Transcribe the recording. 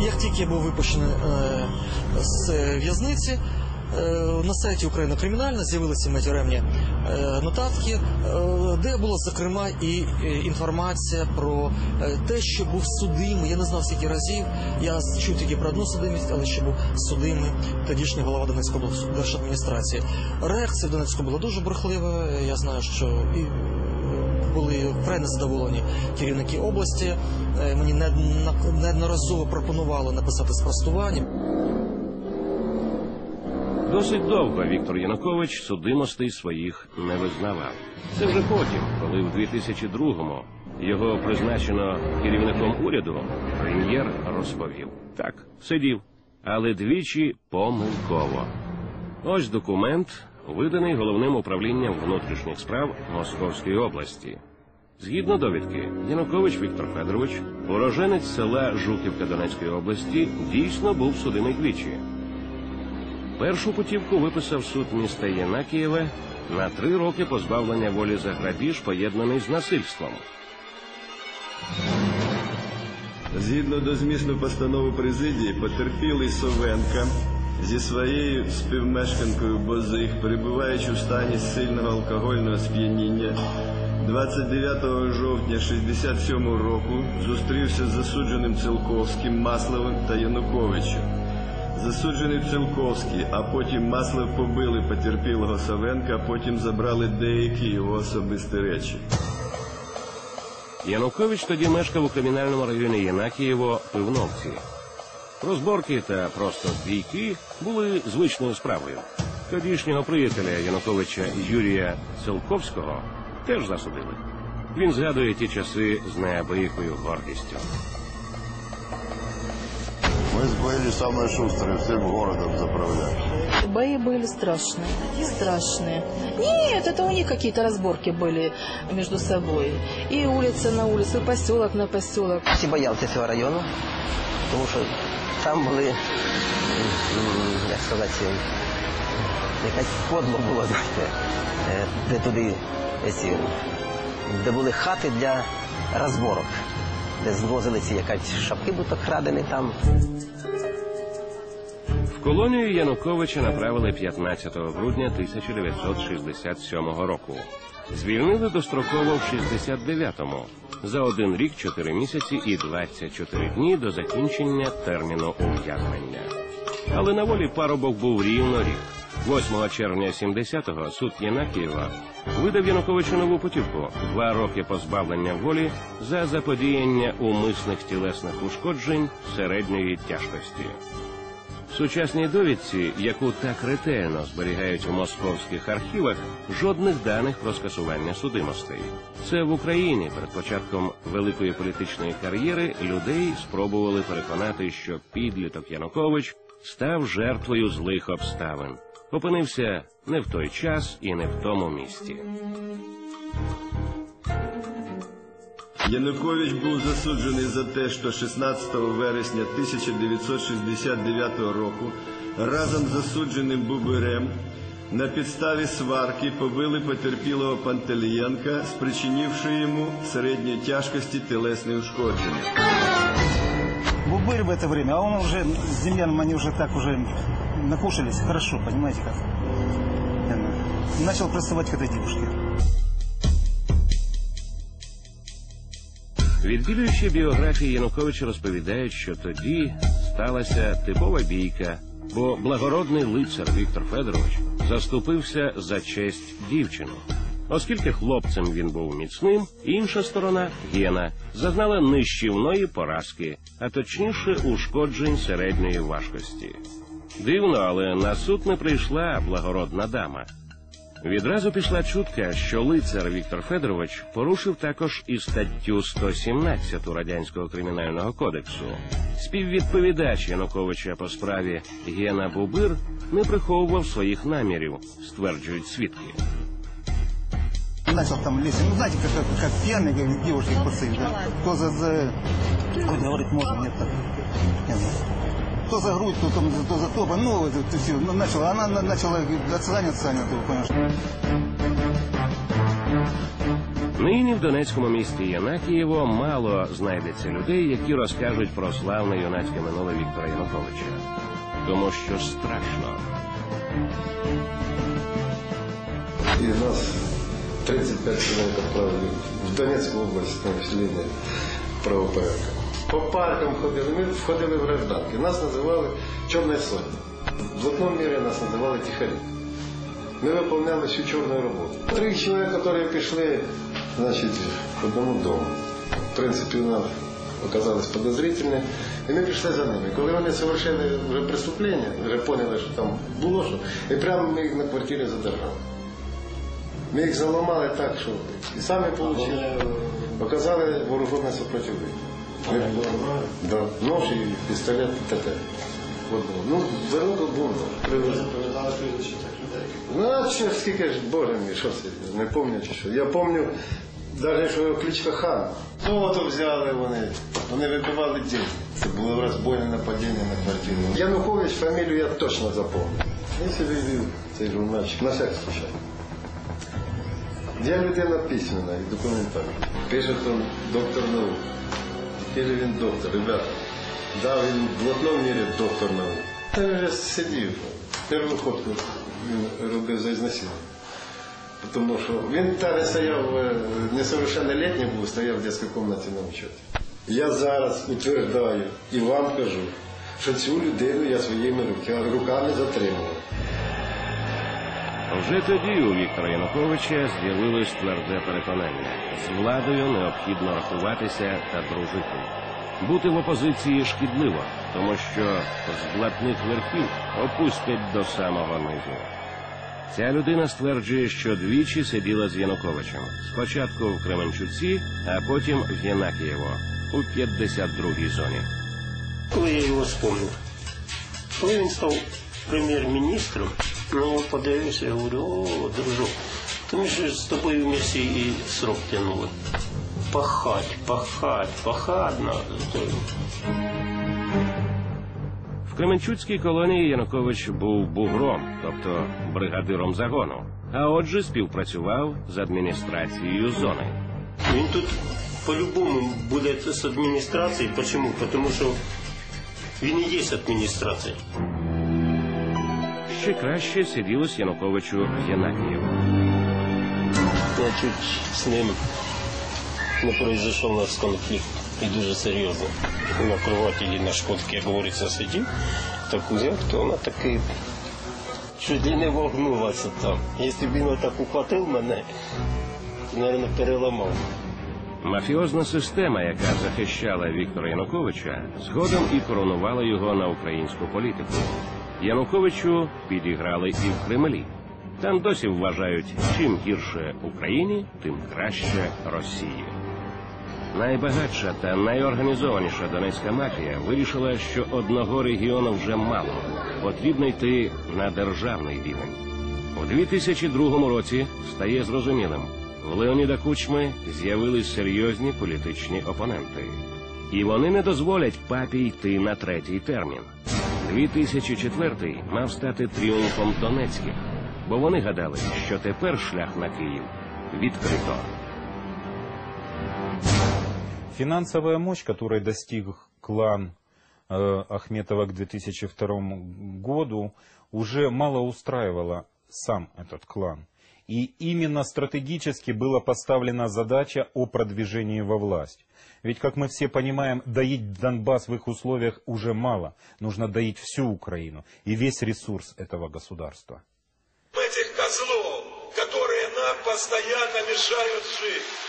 Як тільки я був випущений е, з в'язниці, е, на сайті Україна кримінальна з'явилися мої тюремні е, нотатки, де була зокрема і інформація про те, що був судимий. Я не знав скільки разів. Я чув тільки про одну судимість, але що був судимий тодішній голова Донецької облдержадміністрації. Реакція в Донецьку була дуже брехлива. Я знаю, що і були вкрай незадоволені керівники області. Е, Мені неодноразово пропонували написати спростування. Досить довго Віктор Янукович судимостей своїх не визнавав. Це вже потім, коли в 2002-му його призначено керівником уряду, прем'єр розповів. Так, сидів, але двічі помилково. Ось документ, виданий головним управлінням внутрішніх справ Московської області. Згідно довідки, Янукович Віктор Федорович, уроженець села Жуківка Донецької області, дійсно був судимий двічі. Першу путівку виписав суд міста Єнакієве на три роки позбавлення волі за грабіж, поєднаний з насильством. Згідно до змісту постанови президії, потерпілий Совенка зі своєю співмешканкою Бозих, перебуваючи в стані сильного алкогольного сп'яніння, 29 жовтня 67 року зустрівся з засудженим Цилковським, Масловим та Януковичем. Засуджений Цилковський, а потім Маслов побили потерпілого Совенка, а потім забрали деякі його особисті речі. Янукович тоді мешкав у кримінальному районі Єнакієво Пивновці. Розборки та просто бійки були звичною справою. Тодішнього приятеля Януковича Юрія Цилковського теж засудили. Він згадує ті часи з неабиякою гордістю. Мы с Бейли самые шустрые, всем городом заправляли. Бои были страшные, страшные. Нет, это у них какие-то разборки были между собой. И улица на улицу, и поселок на поселок. Всі боялися цього району, тому що там були, м, як сказати, якась подло було, знаєте, е, де туди, ці, де були хати для розборок, де звозили ці якась шапки, будто крадені там. В колонію Януковича направили 15 грудня 1967 року. Звільнили достроково в 69-му за один рік, 4 місяці і 24 дні до закінчення терміну ув'язнення. Але на волі парубок був рівно рік. 8 червня 70-го суд Єнакієва видав Януковичу нову путівку два роки позбавлення волі за заподіяння умисних тілесних ушкоджень середньої тяжкості. В сучасній довідці, яку так ретельно зберігають у московських архівах, жодних даних про скасування судимостей. Це в Україні перед початком великої політичної кар'єри людей спробували переконати, що підліток Янукович став жертвою злих обставин, опинився не в той час і не в тому місті. Янукович був засуджений за те, що 16 вересня 1969 року разом з засудженим Бубирем на підставі сварки побили потерпілого Пантелієнка, спричинивши йому середньої тяжкості тілесне ушкодження. Бубырь в это время, а он уже с Демьяном, они уже так уже накушались хорошо, понимаете как? И Начал приставать к этой девушке. Відвідуючи біографії Януковича розповідають, що тоді сталася типова бійка, бо благородний лицар Віктор Федорович заступився за честь дівчину. Оскільки хлопцем він був міцним, інша сторона Гена зазнала нищівної поразки, а точніше ушкоджень середньої важкості. Дивно, але на суд не прийшла благородна дама. Відразу пішла чутка, що лицар Віктор Федорович порушив також і статтю 117 радянського кримінального кодексу. Співвідповідач Януковича по справі Гена Бубир не приховував своїх намірів, стверджують свідки. Начал там лезть. Ну, знаете, как, как, как пьяный, как девушки кусают, да? Кто за, за... Ой, говорить можно, нет так. Не знаю То за грудь, то, там, то за топа. Ну, это, это все. Ну, начала, она на- начала отцанивать, отцанивать, ты понимаешь. Нині в Донецькому місті Янакієво мало знайдеться людей, які розкажуть про славне юнацьке минуле Віктора Януковича. Тому що страшно. И нас 35 человек отправили в Донецкую область на усиление правопорядка. По паркам ходили, ми входили в гражданки. Нас називали Чорною сотні. В одному мірі нас називали Тихарі. Ми виконували всю чорну роботу. Три чоловіка, які пішли значить, в одному дому. В принципі, нам оказались подозрительні. І ми пішли за ними. Коли вони совершили вже преступлення, вже поняли, що там було що, і прямо ми їх на квартирі задержали. Ми їх заламали так, що і самі отримали, показали вооружене сопротивлення. Да, нож і пістолет і ТТ. От було. Ну, дорога нож. Привезли. Ну, а що, скільки ж, боже мій, що це, не пам'ятаю чи що. Я пам'ятаю, навіть, що його кличка хан. Золото взяли вони, вони вибивали день. Це було розбойне нападіння на квартиру. Янукович, фамілію я точно запам'ятав. Він собі вів цей журнальчик, на всяк случай. Я людина письменна і документальна. Пише там доктор наук. Же він доктор, ребята. Да, він в одному мірі доктор наук. Та він вже сидів. Першу ходку він робив за ізнасилування. Тому що він та не стояв, е, несовершеннолетній був, стояв в дитячій кімнаті на учоті. Я зараз утверждаю і вам кажу, що цю людину я своїми рука- руками затримував. Вже тоді у Віктора Януковича з'явилось тверде переконання. З владою необхідно рахуватися та дружити. Бути в опозиції шкідливо, тому що з блатних верхів опустять до самого низу. Ця людина стверджує, що двічі сиділа з Януковичем. Спочатку в Кременчуці, а потім в Єнакієво у 52-й зоні. Коли я його спомнив, коли він став прем'єр-міністром, ну подивився, я говорю, о, дружок, то ми ж з тобою вместе і срок тянули. Пахать, пахать, пахать надо. В Кременчуцькій колонії Янукович був бугром, тобто бригадиром загону, а отже співпрацював з адміністрацією зони. Він тут по-любому буде з адміністрації. Чому? Тому що він і є. Ще краще сиділось Януковичу в Єнакієво. Я чуть з ним не произошов у нас конфлікт. І дуже серйозно. На кроваті і на шкодці, як говориться, сидів, так узяв, то вона таки чуть ли не вогнулася там. Якщо б він отак ухватив мене, мабуть, переламав. Мафіозна система, яка захищала Віктора Януковича, згодом і коронувала його на українську політику. Януковичу підіграли і в Кремлі. Там досі вважають, чим гірше Україні, тим краще Росії. Найбагатша та найорганізованіша донецька мафія вирішила, що одного регіону вже мало. Потрібно йти на державний рівень. У 2002 році стає зрозумілим, в Леоніда Кучми з'явились серйозні політичні опоненти. І вони не дозволять папі йти на третій термін. 2004 мав стати тріумфом Донецьких, бо вони гадали, що тепер шлях на Київ відкрито. Финансовая мощь, которой достиг клан э, Ахметова к 2002 году, уже мало устраивала сам этот клан. И именно стратегически была поставлена задача о продвижении во власть. Ведь, как мы все понимаем, доить Донбасс в их условиях уже мало. Нужно доить всю Украину и весь ресурс этого государства. этих козлов, которые нам постоянно мешают жить.